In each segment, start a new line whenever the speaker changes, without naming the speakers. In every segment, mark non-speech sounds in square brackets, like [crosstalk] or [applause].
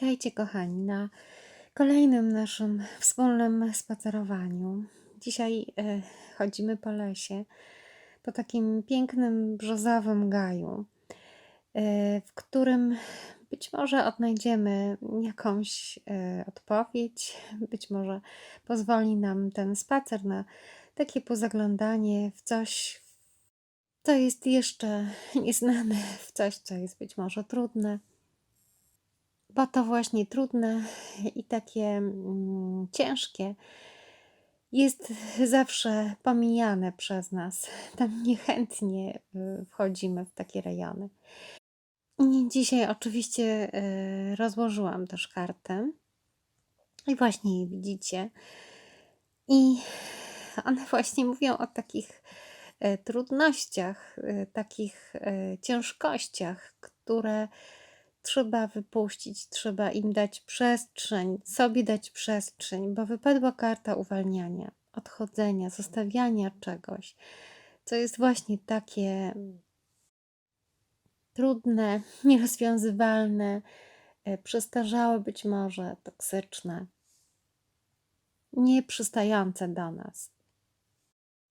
Witajcie, kochani, na kolejnym naszym wspólnym spacerowaniu. Dzisiaj e, chodzimy po lesie, po takim pięknym brzozowym gaju, e, w którym być może odnajdziemy jakąś e, odpowiedź, być może pozwoli nam ten spacer na takie pozaglądanie w coś, co jest jeszcze nieznane, w coś, co jest być może trudne bo to właśnie trudne i takie mm, ciężkie jest zawsze pomijane przez nas. Tam niechętnie y, wchodzimy w takie rejony. Dzisiaj oczywiście y, rozłożyłam też kartę i właśnie je widzicie. I one właśnie mówią o takich y, trudnościach, takich ciężkościach, które trzeba wypuścić, trzeba im dać przestrzeń, sobie dać przestrzeń, bo wypadła karta uwalniania, odchodzenia, zostawiania czegoś, co jest właśnie takie trudne, [laughs] nierozwiązywalne, e, przestarzałe być może, toksyczne, nieprzystające do nas.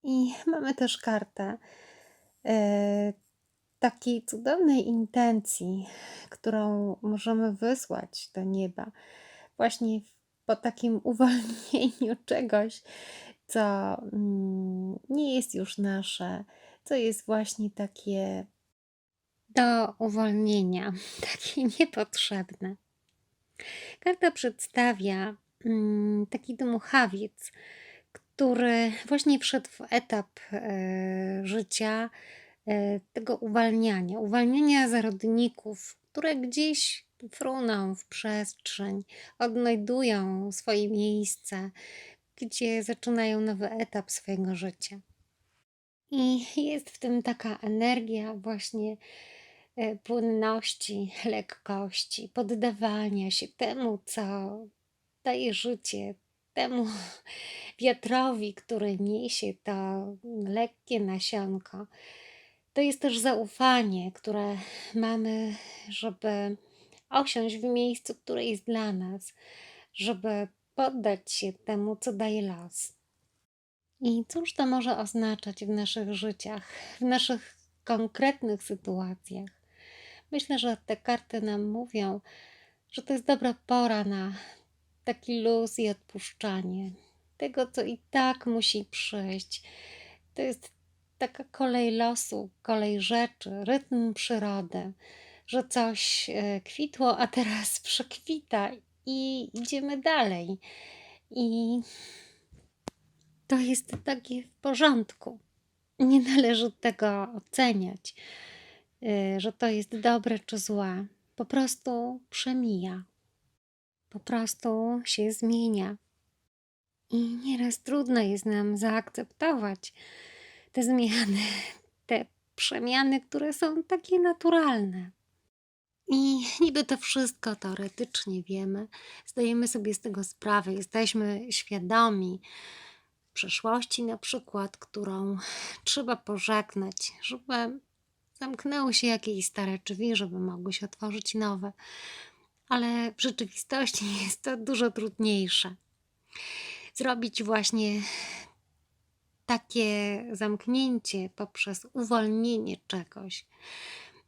I mamy też kartę e, takiej cudownej intencji, którą możemy wysłać do nieba, właśnie po takim [laughs] uwolnieniu czegoś, co mm, nie jest już nasze, co jest właśnie takie do uwolnienia, [laughs] takie niepotrzebne. Karta przedstawia mm, taki dmuchawiec, który właśnie wszedł w etap e, życia, tego uwalniania, uwalniania zarodników, które gdzieś fruną w przestrzeń, odnajdują swoje miejsce, gdzie zaczynają nowy etap swojego życia. I jest w tym taka energia właśnie e, płynności, lekkości, poddawania się temu, co daje życie, temu wiatrowi, który niesie to lekkie nasionko to jest też zaufanie, które mamy, żeby osiąść w miejscu, które jest dla nas, żeby poddać się temu, co daje los. I cóż to może oznaczać w naszych życiach, w naszych konkretnych sytuacjach? Myślę, że te karty nam mówią, że to jest dobra pora na taki luz i odpuszczanie tego, co i tak musi przyjść. To jest taka kolej losu, kolej rzeczy, rytm przyrody, że coś e, kwitło, a teraz [laughs] przekwita i idziemy dalej. I to jest takie w porządku. Nie należy tego oceniać, e, że to jest dobre czy złe. Po prostu przemija. Po prostu się zmienia. I nieraz trudno jest nam zaakceptować, te zmiany, te przemiany, które są takie naturalne. I niby to wszystko teoretycznie wiemy, zdajemy sobie z tego sprawę, jesteśmy świadomi przeszłości, na przykład, którą trzeba pożegnać, żeby zamknęły się jakieś stare drzwi, żeby mogły się otworzyć nowe. Ale w rzeczywistości jest to dużo trudniejsze. Zrobić właśnie takie zamknięcie poprzez uwolnienie czegoś.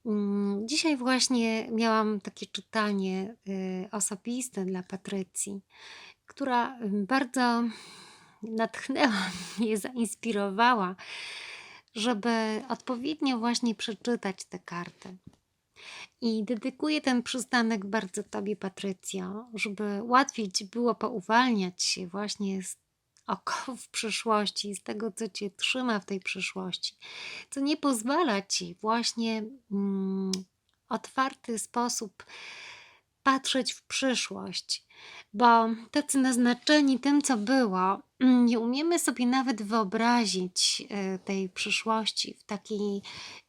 Mm, dzisiaj właśnie miałam takie czytanie y, osobiste dla Patrycji, która bardzo natchnęła [laughs] mnie, zainspirowała, żeby odpowiednio właśnie przeczytać te karty. I dedykuję ten przystanek bardzo Tobie, Patrycjo, żeby łatwiej Ci było pouwalniać się właśnie z [laughs] w przyszłości, z tego, co cię trzyma w tej przyszłości, co nie pozwala ci właśnie mm, otwarty sposób patrzeć w przyszłość, bo tacy naznaczeni tym, co było, mm, nie umiemy sobie nawet wyobrazić y, tej przyszłości w taki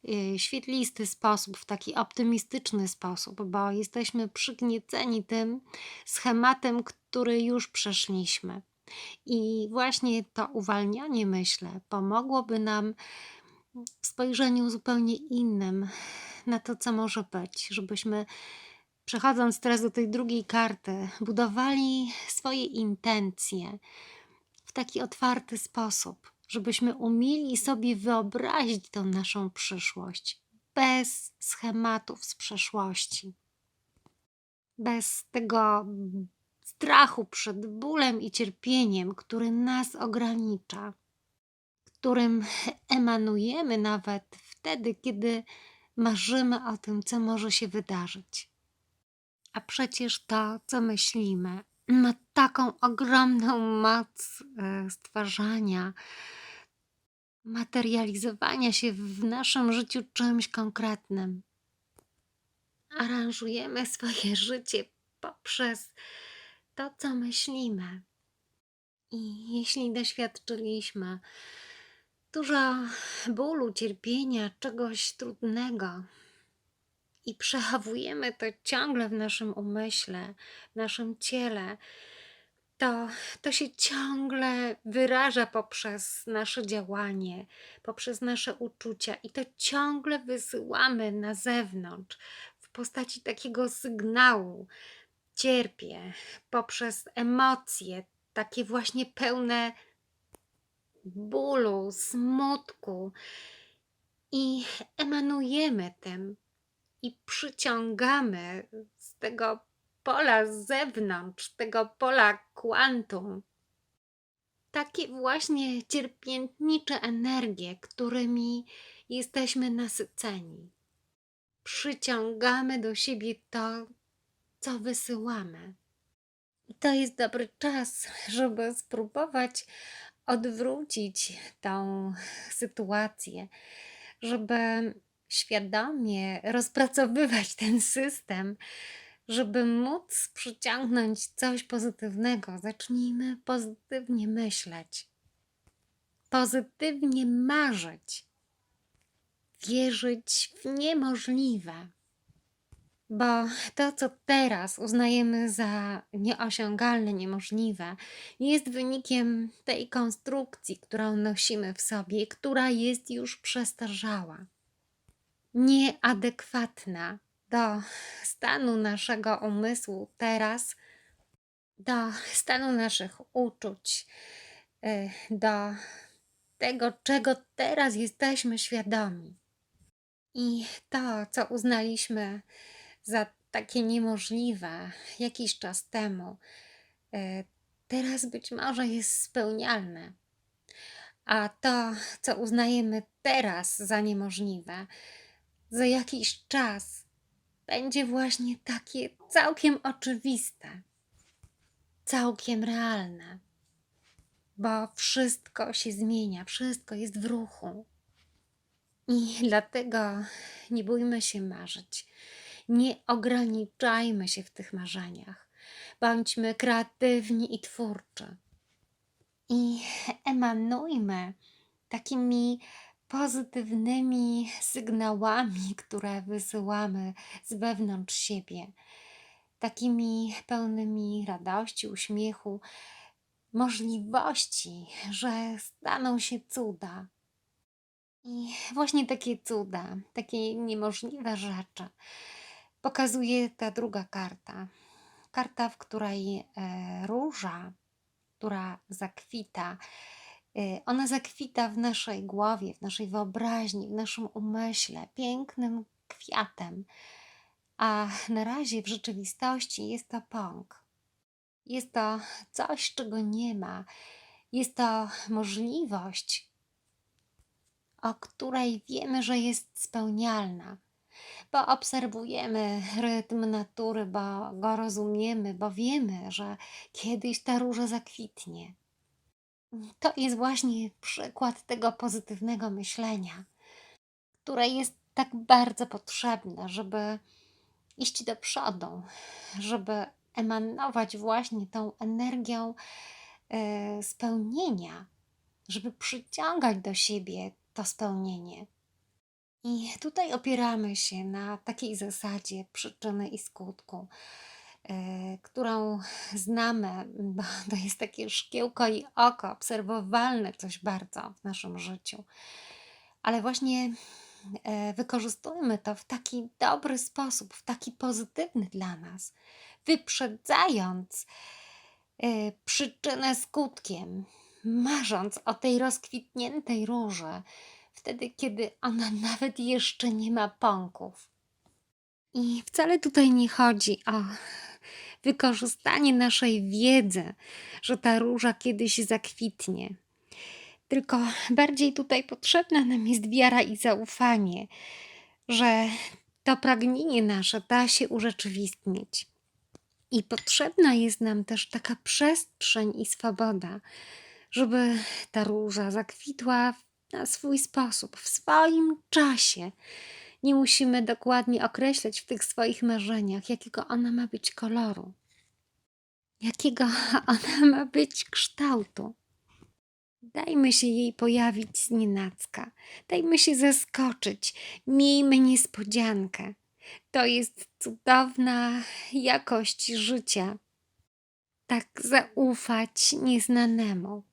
y, świetlisty sposób, w taki optymistyczny sposób, bo jesteśmy przygnieceni tym schematem, który już przeszliśmy. I właśnie to uwalnianie, myślę, pomogłoby nam w spojrzeniu zupełnie innym na to, co może być, żebyśmy przechodząc teraz do tej drugiej karty, budowali swoje intencje w taki otwarty sposób, żebyśmy umieli sobie wyobrazić tą naszą przyszłość bez schematów z przeszłości, bez tego strachu przed bólem i cierpieniem, który nas ogranicza, którym emanujemy nawet wtedy, kiedy marzymy o tym, co może się wydarzyć. A przecież to, co myślimy, ma taką ogromną moc e, stwarzania, materializowania się w naszym życiu czymś konkretnym. Aranżujemy swoje życie poprzez to, co myślimy. I jeśli doświadczyliśmy dużo bólu, cierpienia, czegoś trudnego, i przechowujemy to ciągle w naszym umyśle, w naszym ciele, to, to się ciągle wyraża poprzez nasze działanie, poprzez nasze uczucia i to ciągle wysyłamy na zewnątrz w postaci takiego sygnału. Cierpię poprzez emocje, takie właśnie pełne bólu, smutku i emanujemy tym i przyciągamy z tego pola z zewnątrz, tego pola kwantum, takie właśnie cierpiętnicze energie, którymi jesteśmy nasyceni. Przyciągamy do siebie to, co wysyłamy. To jest dobry czas, żeby spróbować odwrócić tą sytuację, żeby świadomie rozpracowywać ten system, żeby móc przyciągnąć coś pozytywnego. Zacznijmy pozytywnie myśleć, pozytywnie marzyć, wierzyć w niemożliwe. Bo to, co teraz uznajemy za nieosiągalne, niemożliwe, jest wynikiem tej konstrukcji, którą nosimy w sobie, która jest już przestarzała nieadekwatna do stanu naszego umysłu teraz, do stanu naszych uczuć, y, do tego, czego teraz jesteśmy świadomi. I to, co uznaliśmy za takie niemożliwe jakiś czas temu, y, teraz być może jest spełnialne. A to, co uznajemy teraz za niemożliwe, za jakiś czas będzie właśnie takie całkiem oczywiste, całkiem realne, bo wszystko się zmienia, wszystko jest w ruchu. I dlatego nie bójmy się marzyć. Nie ograniczajmy się w tych marzeniach. Bądźmy kreatywni i twórczy. I emanujmy takimi pozytywnymi sygnałami, które wysyłamy z wewnątrz siebie, takimi pełnymi radości, uśmiechu, możliwości, że staną się cuda. I właśnie takie cuda, takie niemożliwe rzeczy pokazuje ta druga karta. Karta, w której e, róża, która zakwita, Y, ona zakwita w naszej głowie, w naszej wyobraźni, w naszym umyśle pięknym kwiatem, a na razie w rzeczywistości jest to pąk. Jest to coś, czego nie ma. Jest to możliwość, o której wiemy, że jest spełnialna, bo obserwujemy rytm natury, bo go rozumiemy, bo wiemy, że kiedyś ta róża zakwitnie. To jest właśnie przykład tego pozytywnego myślenia, które jest tak bardzo potrzebne, żeby iść do przodu, żeby emanować właśnie tą energią e, spełnienia, żeby przyciągać do siebie to spełnienie. I tutaj opieramy się na takiej zasadzie przyczyny i skutku. E, którą znamy, bo [laughs] to jest takie szkiełko i oko, obserwowalne coś bardzo w naszym życiu. Ale właśnie e, wykorzystujmy to w taki dobry sposób, w taki pozytywny dla nas, wyprzedzając e, przyczynę skutkiem, marząc o tej rozkwitniętej róży, wtedy, kiedy ona [laughs] nawet jeszcze nie ma pąków. I wcale tutaj nie chodzi o wykorzystanie naszej wiedzy, że ta róża kiedyś zakwitnie. Tylko bardziej tutaj potrzebna nam jest wiara i zaufanie, że to pragnienie nasze da się urzeczywistnić. I potrzebna jest nam też taka przestrzeń i swoboda, żeby ta róża zakwitła na swój sposób, w swoim czasie. Nie musimy dokładnie określać w tych swoich marzeniach, jakiego ona ma być koloru, jakiego [laughs] ona ma być kształtu. Dajmy się jej pojawić z nienacka, dajmy się zaskoczyć, miejmy niespodziankę. To jest cudowna jakość życia. Tak zaufać nieznanemu,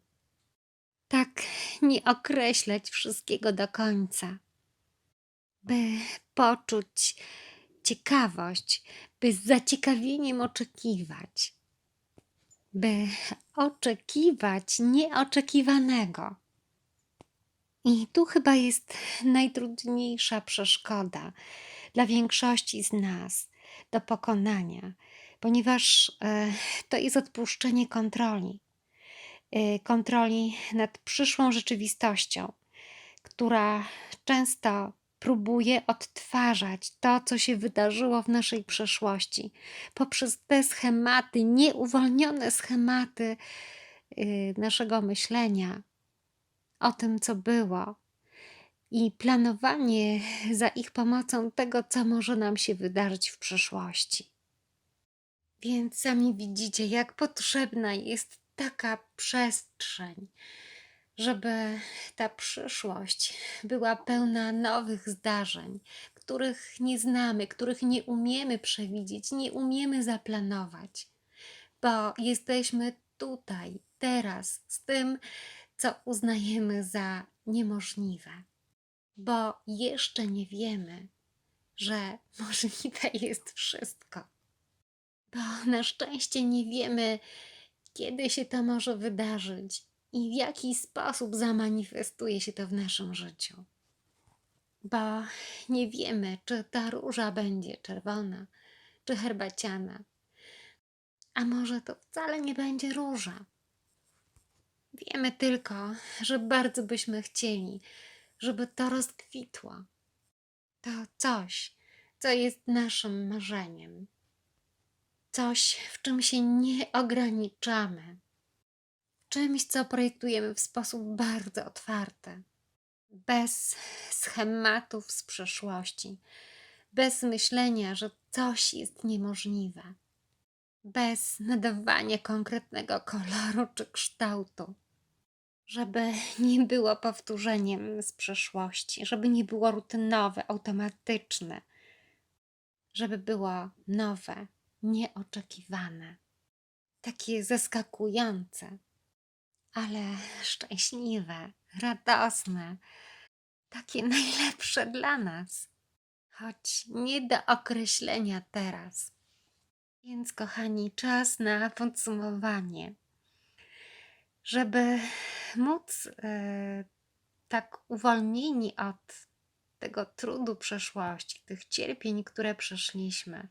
tak nie określać wszystkiego do końca, by poczuć ciekawość, by z zaciekawieniem oczekiwać by oczekiwać nieoczekiwanego. I tu chyba jest najtrudniejsza przeszkoda dla większości z nas do pokonania, ponieważ e, to jest odpuszczenie kontroli. E, kontroli nad przyszłą rzeczywistością, która często próbuje odtwarzać to, co się wydarzyło w naszej przeszłości, poprzez te schematy, nieuwolnione schematy yy, naszego myślenia o tym, co było, i planowanie za ich pomocą tego, co może nam się wydarzyć w przyszłości. Więc sami widzicie, jak potrzebna jest taka przestrzeń żeby ta przyszłość była pełna nowych zdarzeń, których nie znamy, których nie umiemy przewidzieć, nie umiemy zaplanować, bo jesteśmy tutaj, teraz, z tym, co uznajemy za niemożliwe, bo jeszcze nie wiemy, że możliwe jest wszystko. Bo na szczęście nie wiemy, kiedy się to może wydarzyć, i w jaki sposób zamanifestuje się to w naszym życiu. Bo nie wiemy, czy ta róża będzie czerwona, czy herbaciana, a może to wcale nie będzie róża. Wiemy tylko, że bardzo byśmy chcieli, żeby to rozkwitło. To coś, co jest naszym marzeniem. Coś, w czym się nie ograniczamy. Czymś, co projektujemy w sposób bardzo otwarty, bez schematów z przeszłości, bez myślenia, że coś jest niemożliwe, bez nadawania konkretnego koloru czy kształtu, żeby nie było powtórzeniem z przeszłości, żeby nie było rutynowe, automatyczne, żeby było nowe, nieoczekiwane, takie zaskakujące ale szczęśliwe, radosne, takie [laughs] najlepsze dla nas, choć nie do określenia teraz. Więc, kochani, czas na podsumowanie. Żeby móc e, tak uwolnieni od tego trudu przeszłości, tych cierpień, które przeszliśmy,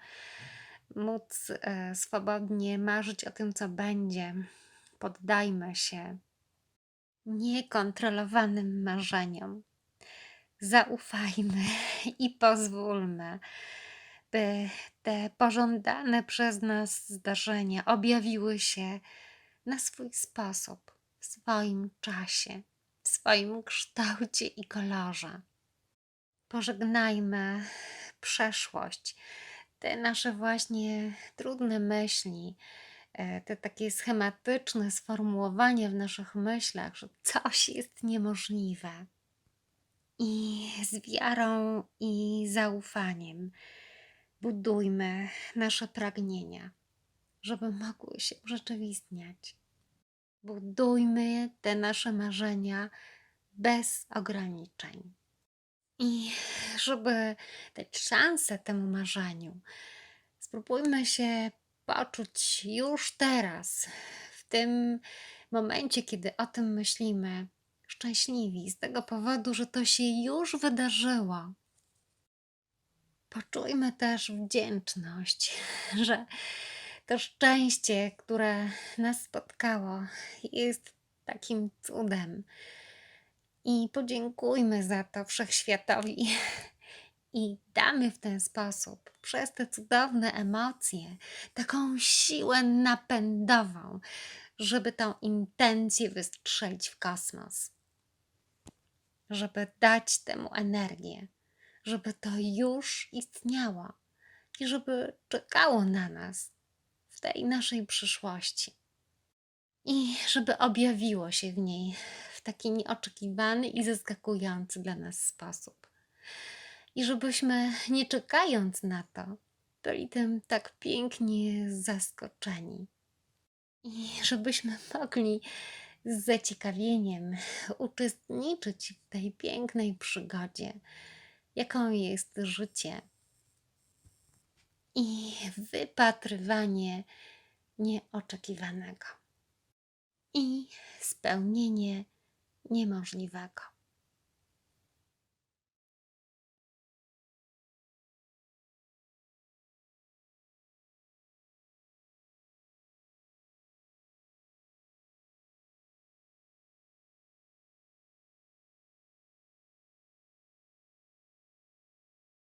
móc e, swobodnie marzyć o tym, co będzie, poddajmy się niekontrolowanym marzeniom. Zaufajmy [laughs] i pozwólmy, by te pożądane przez nas zdarzenia objawiły się na swój sposób, w swoim czasie, w swoim kształcie i kolorze. Pożegnajmy przeszłość, te nasze właśnie trudne myśli, E, te takie schematyczne sformułowania w naszych myślach, że coś jest niemożliwe. I z wiarą i zaufaniem budujmy nasze pragnienia, żeby mogły się urzeczywistniać. Budujmy te nasze marzenia bez ograniczeń. I żeby dać szansę temu marzeniu, spróbujmy się poczuć już teraz, w tym momencie, kiedy o tym myślimy, szczęśliwi z tego powodu, że to się już wydarzyło. Poczujmy też wdzięczność, [laughs] że to szczęście, które nas spotkało, jest takim cudem. I podziękujmy za to wszechświatowi. I damy w ten sposób, przez te cudowne emocje, taką siłę napędową, żeby tą intencję wystrzelić w kosmos. Żeby dać temu energię, żeby to już istniało i żeby czekało na nas w tej naszej przyszłości. I żeby objawiło się w niej taki nieoczekiwany i zaskakujący dla nas sposób. I żebyśmy, nie czekając na to, byli tym tak pięknie zaskoczeni. I żebyśmy mogli z zaciekawieniem uczestniczyć w tej pięknej przygodzie, jaką jest życie. I wypatrywanie nieoczekiwanego. I spełnienie niemożliwego.